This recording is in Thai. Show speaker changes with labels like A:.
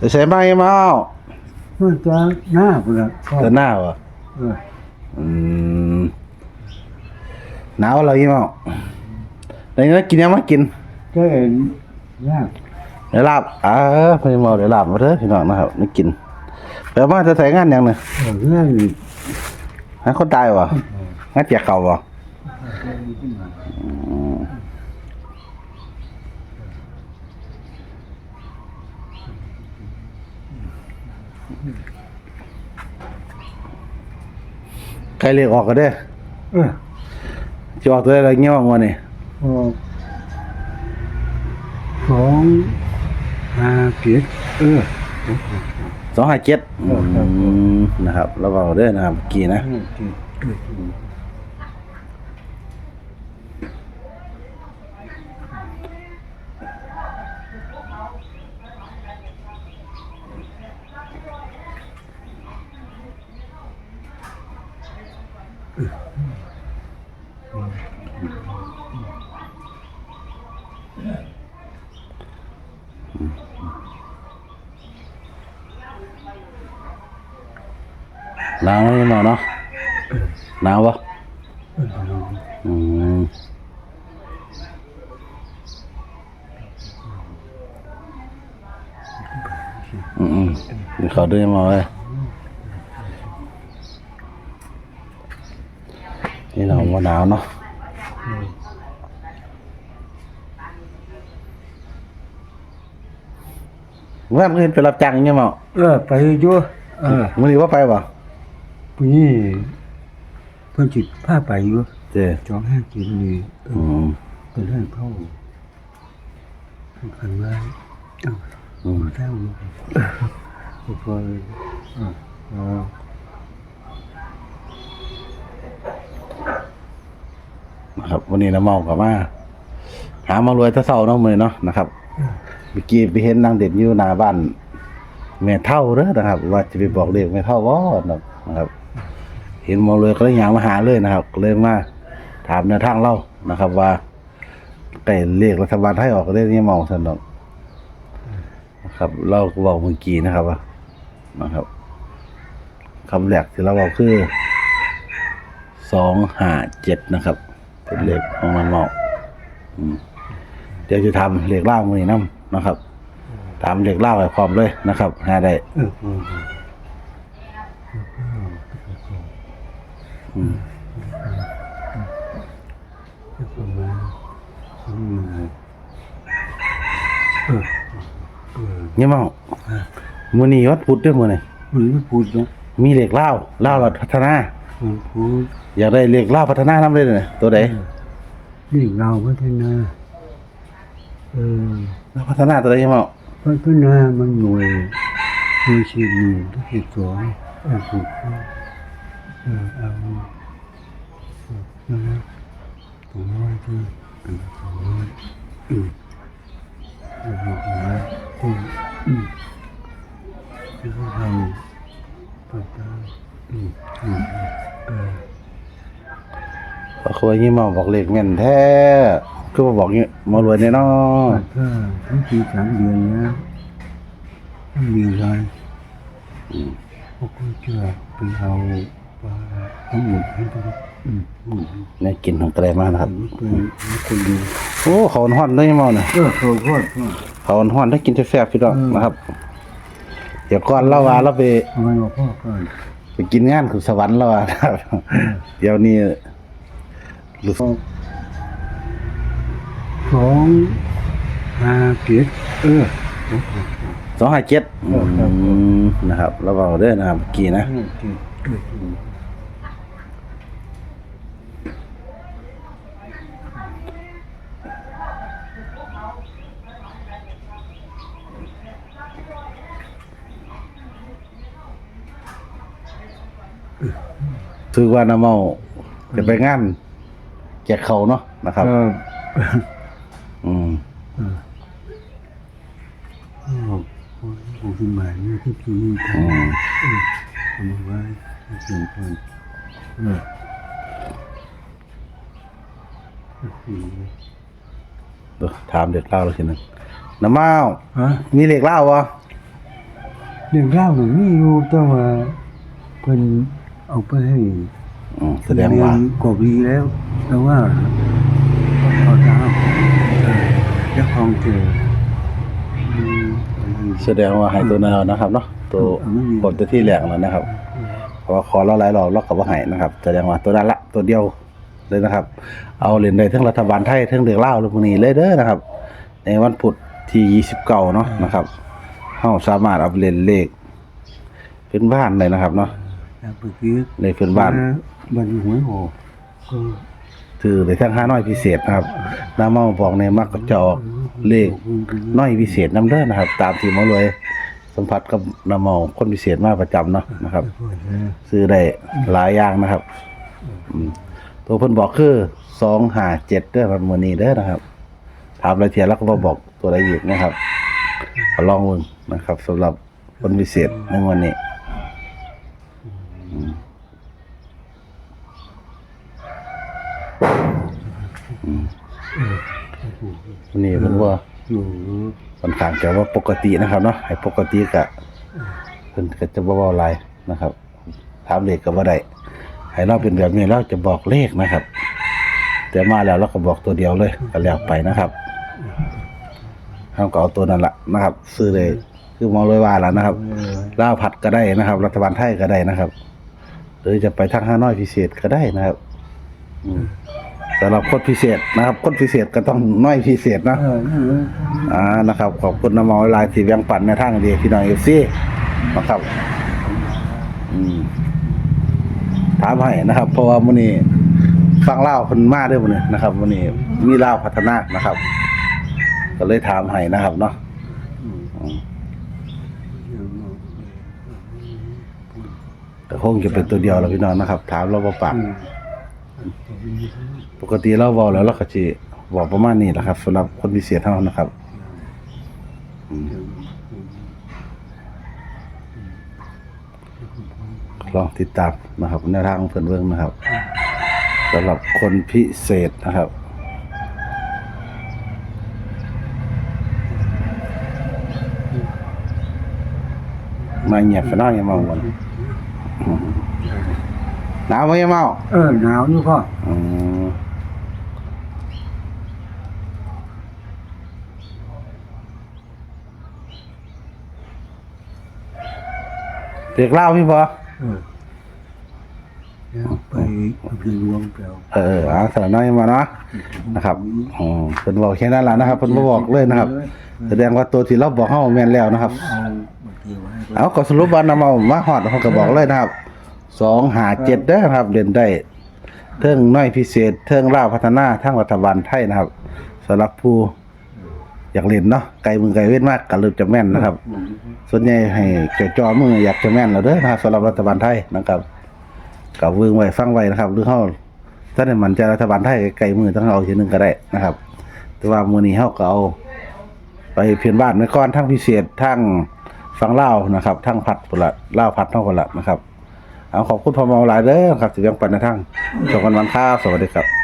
A: ไปใส่ไม้มาเอา
B: มันจะหน้าพุ่นละก็
A: เดินหน้าวะ
B: เออ
A: อืมหนาวเราอีเมาได้เงินกินยังมากิน
B: ก็เห็นยาก
A: เดี๋ยวลาบอ่าพี่เมาเดี๋ยวลาบมาเถอะพี่น้องนะครับนี่กินแปลว่าจะใส่งานยังเนี่ย
B: เออเรื่องนี้
A: งานคนตายวะงานเจียเข่าวะ ใครเรียกออกก็ได้อ
B: เออ
A: จะออกตัวอะไรเงี้ยว่างวันนี้
B: ออกสองห้าเกียรติเออ
A: สองห้าเจ็ด
B: ครับ
A: นะครับระวังเด้อนะครับเมื่อกี้นะ
B: ห้าเกียรติเออ
A: หนาวไหมหมอเนาะหนาวปะ
B: เออ
A: อืมอืม อืมเดี๋ยวเขาด้วยมาเลย นี่เราว่าหนาวเนาะเมื่อคืนไปรับจ้างยังไงมั้ง
B: เออไปอยู่เออ
A: มื่อนี้ว่าไปป่ะ
B: ปีนี้เพิ่นจิตพาไปอยู่
A: เจ้
B: สองห้าเกียรตินี่เอ
A: อื
B: อ
A: ม
B: เป็นเรื่องเข้าคันว่าเอ้า
A: อืม
B: เท่าพอเลยอ่าอ่
A: นะครับ วันนี้นะเมากลับมาหามารวยแตะเศร้าเนาะมือเนาะนะครับเมื่อกี้ไปเห็นนางเด็ดอยู่หน้าบ้านแม่เท่าเด้อนะครับ ว่าจะไปบอกเลขแม่เท่าว่านะครับ เห็นหมอเลยก็เลยอยางมาหาเลยนะครับก็เลยมาถามแนวทางเล่านะครับ ว่าไก่เลขรัฐบาลไทยออกก็ได้นี่มองสนอกนะครับเราก็บอกเมื่อกี้นะครับว่านะครับคำแรกที่เราบอกคือสองห้าเจ็ดนะครับ เป็นเลขของมันเมาอืมเดี๋ยวจะทำเลขล่ามือนี้น้ำนะครับตามเลขล่างไปพร้อมเลยนะครับหาได้
B: เออเออ
A: อืม
B: เออประมาณอืมเออเออ
A: เนี่ยเมามือนี้วัดพุทธเด้วยมือนี่
B: มันไม่พูดนะ
A: มีเหลขเล่าเล่าเราพัฒนา
B: มันพูด
A: อยากได้เลขเล่าพัฒนาน้ำเลยเนี่ยตัวใด
B: นี่เราพัฒนาเออ
A: เล่าพัฒนาตัวใดเนี่ยเมา
B: พัฒนามันหน่วยหน่วยสี่หนึ่งที่สิบสองเออถูกเออเอาเออนะสองร้อยที่เออสองร้อยอืมเออหกร้อยที่อืมที่เขาทำปัจจัยอืมอืมเออ
A: พอคุยยี่เมาบอกเลขแม่นแท้คือมาบอกงี้มารวยแน่นอน
B: จจัยทั้งสี่สามเดือนนะไม่มีอะไรพวกก็เชื่อไปเอาปลาทั้งหมดให้ดูอืมอืม
A: ในกินของกระไรมากนะครับ
B: เป็นคนดี
A: โอ้เขาห่อนได้ยี่มาเนี่ย
B: เออโทษโทษโทษ
A: เขาห่อนได้กินแซ่บๆพี่น้องนะครับ เดี๋ยวก่อนเล่าว่าเราไป
B: ไมบอพ่อ
A: ไปกินงานคือสวรรค์แล้วว่านะครับ เดี๋ยวนี้ หรู้สึก
B: สองห้าเกียรติเออ
A: สองห้าเจ็ด
B: เออครับ
A: นะครับเราบอกเด้อนะครับเมื่อกี้นะถือว่าน้าเมาจะไปงาน จกเขาเนาะนะครับ
B: เออ
A: อืม
B: เออเออผมขึ้นมาเนี่ยที่ที่นี่ท
A: อืมำ
B: เออทำเอาไว้ให้เสียงคนเออโอ้โห
A: เดี๋ยวถามเด็กเล่าแล้วทีหนึงน้ำเมา
B: ฮะ
A: มีเหล็กเล่าวะ
B: เรื่องเล่าหนูมีอยู่แต่ว่าเพิ่นเอาไปให้
A: อืมแสดงว่า
B: เรียนกบดีแล้ว แต่ว่าพอจะเอาเออเจ้าของเจออืม
A: แสดงว่าให้ตัวแนวนะครับ เนาะตัว
B: เอาไม่มี
A: กดตัวที่แหลกแล้วนะครับเพราะว่าขอเราหลายรอบเราก็บ่ให้นะครับแสดงว่าตัวนั้นละตัวเดียวเลยนะครับ เอาเล่นได้ทั้งรัฐบาลไทยทั้งเดือกเล่าวหรือพวกนี้เลยเด้อนะครับ ในวันพุธที่29เนาะนะครับเฮาสามารถเอาไปเล่นเลขเป็นบ้านเลยนะครับ เนาะ
B: แล้วเมื่อกี้
A: เลขเป็นบ้าน
B: บ้านหวยออกก็
A: ถือเลยทั้งห้าน้อยพิเศษนะครับน้าเมาบอกในมักก็จะออกเลขน้อยพิเศษน้ำเด้อนะครับ ตามที่หมารวยสัมผัสกับน้าเมาคนพิเศษมากประจำเนาะนะครับ ซื้อได้หลายอย่างนะครับอืมตัวเพิ่นบอกคือสองห้าเจ็ดเด้อครับมือนี้เด้อนะครับ ถามรายละเอียดแล้วก็มาบอกตัวใดอีกนะครับลองเบิ่งนะครับสำหรับคนพิเศษในวันนี้อืมอืม วันนี้เพิ่นว่า
B: หนู
A: ค่อนข้างจะว่าปกตินะครับเนาะให้ปกติกะเพิ่นก็จะบ่เว้าหลายนะครับ ถามเลขก็บ่ได้ให้เราเป็นแบบนี้เราจะบอกเลขนะครับ แต่มาแล้วเราก็บอกตัวเดียวเลยก็แล้วไปนะครับเฮาก็เอาตัวนั้นละนะครับ ซื้อเลยคือมองเลยว่าแล้วนะครับ
B: เออ
A: ลาวผัดก็ได้นะครับ รัฐบาลไทยก็ได้นะครับ หรือจะไปทางห้าน้อยพิเศษก็ได้นะครับ อืม สำหรับคนพิเศษนะครับคนพิเศษก็ต้องน้อยพิเศษนะ
B: เออนั่นเลย
A: อ่านะครับขอบคุณน้ำมอลายสีแบงปั่นในทางเดียพี่น้องเอฟซีนะครับอืมถามให้นะครับ เพราะว่ามื้อนี้ฟังเล่าวเพิ่นมาเด้อมื้อนี้นะครับมื้อนี้มีเล่าวพัฒนานะครับ ก็เลยถามให้นะครับเนาะอืมแต่คงจะเป็นตัวเดียวแล้วพี่น้องนะครับ ถามเราบ่ปาก ปกติเราเว้าแล้วเราก็สิเว้าประมาณนี้แหละครับสำหรับคนพิเศษเท่านั้นนะครับลองติดตามนะครับแนวทางของเพิ่นเบิ่งนะครับสำหรับคนพิเศษนะครับมาเงียบไปหน้อยอย่ามาก่อน หนาวไหมอย่าเมา
B: เออหนาวนี่พ่อ
A: อืมเด็กเล่าพี่พอ
B: เออแล้วไปไปรวมแปลว
A: เออเอาสารน้อยมาเนาะนะครับอืมเพิ่นบอกแค่นั้นล่ะนะครับเพิ่นบ่บอกเลยนะครับ แสดงว่าตัวที่เราบอกเฮาแม่นแล้วนะครับ
B: เอาบัตรเทไว้ให้
A: เอาก็สรุปว่านํเอามาฮอดเฮาก็บอกเลยนะครับ 257เจ็ดได้อครับเรียนได้เทิงน้อยพิเศษ เทิงล่าวพัฒนาทั้งรัฐบาลไทยนะครับสำหรับผู้อยากเล่นเนาะไกลมือไกลเว้นมากก็เริ่มจะแม่นนะครับ ส่วนใหญ่ให้เจ้าจอมืออยากจะแม่นแล้วเด้อนะครับสำหรับรัฐบาลไทยนะครับกับวึงไว้ฟังไว้นะครับ หรือเฮาถ้าได้มันจะรัฐบาลไทยไกลมือต้องเอาทีหนึงก็ได้นะครับ แต่ว่ามือนี้เฮาก็เอา ไปเพียนบ้านไว้ก่อนทั้งพิเศษทั้งฟังเล่าวนะครับทั้งพัดพุ่นละเล่าวพัดเท่ากันละนะครับ เอาขอบคุณพ่อเมาหลายเด้อครับสิยังปันในทั้งจบกันวันข้าวสวัสดีครับ